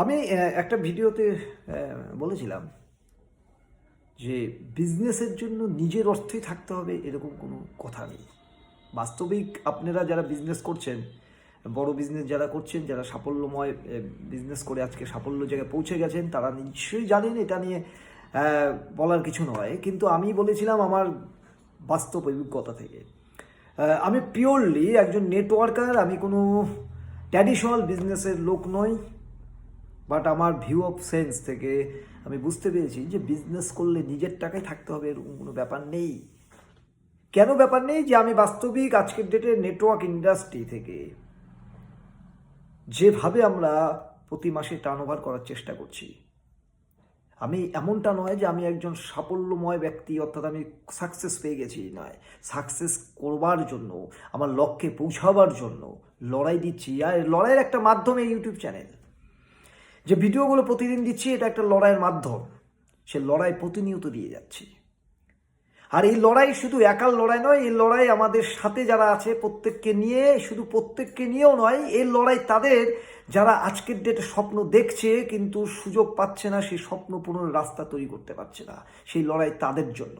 আমি একটা ভিডিওতে বলেছিলাম যে বিজনেসের জন্য নিজের অর্থই থাকতে হবে এরকম কোনো কথা নেই। বাস্তবিক আপনারা যারা বিজনেস করছেন, বড় বিজনেস যারা করছেন, যারা সাফল্যময় বিজনেস করে আজকে সাফল্য জায়গায় পৌঁছে গেছেন, তারা নিশ্চয়ই জানেন এটা নিয়ে বলার কিছু নয়। কিন্তু আমি বলেছিলাম আমার বাস্তব অভিজ্ঞতা থেকে। আমি পিওরলি একজন নেটওয়ার্কার আমি কোনো ট্র্যাডিশনাল বিজনেসের লোক নই। বাট আমার ভিউ অফ সেন্স থেকে আমি বুঝতে পেরেছি যে বিজনেস করলে নিজের টাকায় থাকতে হবে, এরকম কোনো ব্যাপার নেই। কেন ব্যাপার নেই? যে আমি বাস্তবিক আজকের ডেটে নেটওয়ার্ক ইন্ডাস্ট্রি থেকে যেভাবে আমরা প্রতি মাসে টার্ন করার চেষ্টা করছি, আমি এমনটা নয় যে আমি একজন সাফল্যময় ব্যক্তি, অর্থাৎ আমি সাকসেস পেয়ে গেছি, নয়। সাকসেস করবার জন্য, আমার লক্ষ্যে পৌঁছাবার জন্য লড়াই দিচ্ছি। আর লড়াইয়ের একটা মাধ্যমে ইউটিউব চ্যানেল যে ভিডিওগুলো প্রতিদিন দিচ্ছি, এটা একটা লড়াইয়ের মাধ্যম। সে লড়াই প্রতিনিয়ত দিয়ে যাচ্ছি। আর এই লড়াই শুধু একার লড়াই নয়, এই লড়াই আমাদের সাথে যারা আছে, প্রত্যেককে নিয়ে, শুধু প্রত্যেককে নিয়েও নয়, এই লড়াই তাদের, যারা আজকের ডেটে স্বপ্ন দেখছে, কিন্তু সুযোগ পাচ্ছে না, সেই স্বপ্ন পূরণের রাস্তা তৈরি করতে পারছে না। সেই লড়াই তাদের জন্য।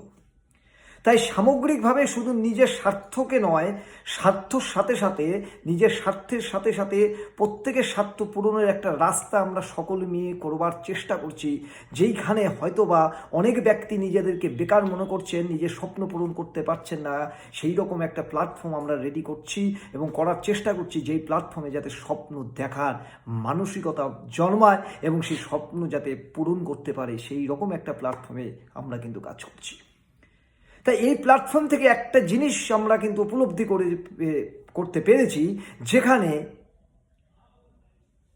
তাই সামগ্রিকভাবে শুধু নিজের স্বার্থকে নয়, স্বার্থর সাথে সাথে, নিজের স্বার্থের সাথে সাথে প্রত্যেকের স্বার্থ পূরণের একটা রাস্তা আমরা সকলে মিলে করবার চেষ্টা করছি, যেইখানে হয়তোবা অনেক ব্যক্তি নিজেদেরকে বেকার মনে করছেন, নিজের স্বপ্ন পূরণ করতে পারছেন না সেই রকম একটা প্ল্যাটফর্ম আমরা রেডি করছি এবং করার চেষ্টা করছি যেই প্ল্যাটফর্মে যাতে স্বপ্ন দেখার মানসিকতা জন্মায় এবং সেই স্বপ্ন যাতে পূরণ করতে পারে সেই রকম একটা প্ল্যাটফর্মে আমরা কিন্তু কাজ করছি। তাই এই প্ল্যাটফর্ম থেকে একটা জিনিস আমরা কিন্তু উপলব্ধি করে করতে পেরেছি, যেখানে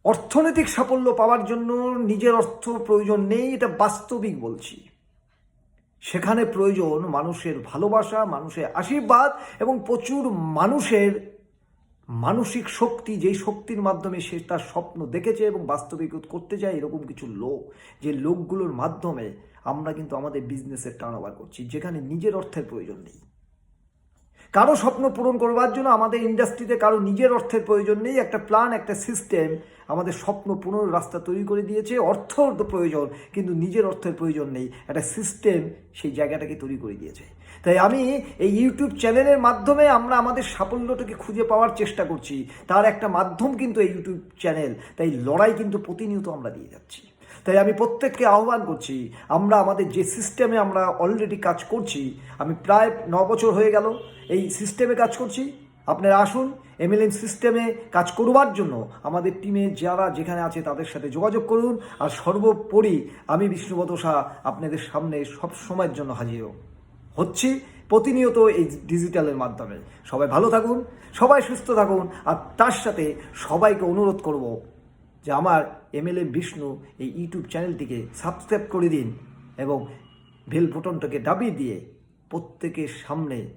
অর্থনৈতিক সাফল্য পাওয়ার জন্য নিজের অর্থ প্রয়োজন নেই, এটা বাস্তবিক বলছি। সেখানে প্রয়োজন মানুষের ভালোবাসা, মানুষের আশীর্বাদ এবং প্রচুর মানুষের মানসিক শক্তি যেই শক্তির মাধ্যমে সে তার স্বপ্ন দেখেছে এবং বাস্তবিকত করতে চায়, এরকম কিছু লোক, যে লোকগুলোর মাধ্যমে আমরা কিন্তু আমাদের বিজনেসের টার্ন করছি, যেখানে নিজের অর্থের প্রয়োজন নেই। কারও স্বপ্ন পূরণ করবার জন্য আমাদের ইন্ডাস্ট্রিতে কারও নিজের অর্থের প্রয়োজন নেই। একটা প্ল্যান একটা সিস্টেম আমাদের স্বপ্ন পূরণ রাস্তা তৈরি করে দিয়েছে। অর্থ প্রয়োজন, কিন্তু নিজের অর্থের প্রয়োজন নেই। একটা সিস্টেম সেই জায়গাটাকে তৈরি করে দিয়েছে। তাই আমি এই ইউটিউব চ্যানেলের মাধ্যমে আমরা আমাদের সাফল্যটাকে খুঁজে পাওয়ার চেষ্টা করছি। তার একটা মাধ্যম কিন্তু এই ইউটিউব চ্যানেল তাই লড়াই কিন্তু প্রতিনিয়ত আমরা দিয়ে যাচ্ছি। তাই আমি প্রত্যেককে আহ্বান করছি, আমরা আমাদের যে সিস্টেমে আমরা অলরেডি কাজ করছি, আমি প্রায় ন বছর হয়ে গেল এই সিস্টেমে কাজ করছি। আপনারা আসুন এমএলএম সিস্টেমে কাজ করবার জন্য আমাদের টিমে যারা যেখানে আছে তাদের সাথে যোগাযোগ করুন। আর সর্বোপরি আমি বিষ্ণুপদ শাহ আপনাদের সামনে সব সময়ের জন্য হাজির হচ্ছি প্রতিনিয়ত এই ডিজিটালের মাধ্যমে। সবাই ভালো থাকুন, সবাই সুস্থ থাকুন, আর তার সাথে সবাইকে অনুরোধ করব যে আমার এমএলএ বিষ্ণু এই ইউটিউব চ্যানেলটিকে সাবস্ক্রাইব করে দিন এবং বেল বটনটাকে দাবিয়ে দিয়ে প্রত্যেকের সামনে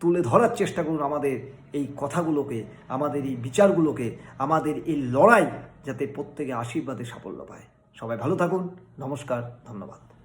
তুলে ধরার চেষ্টা করুন আমাদের এই কথাগুলোকে, আমাদের এই বিচারগুলোকে, আমাদের এই লড়াই যাতে প্রত্যেকে আশীর্বাদে সাফল্য পায়। সবাই ভালো থাকুন। নমস্কার, ধন্যবাদ।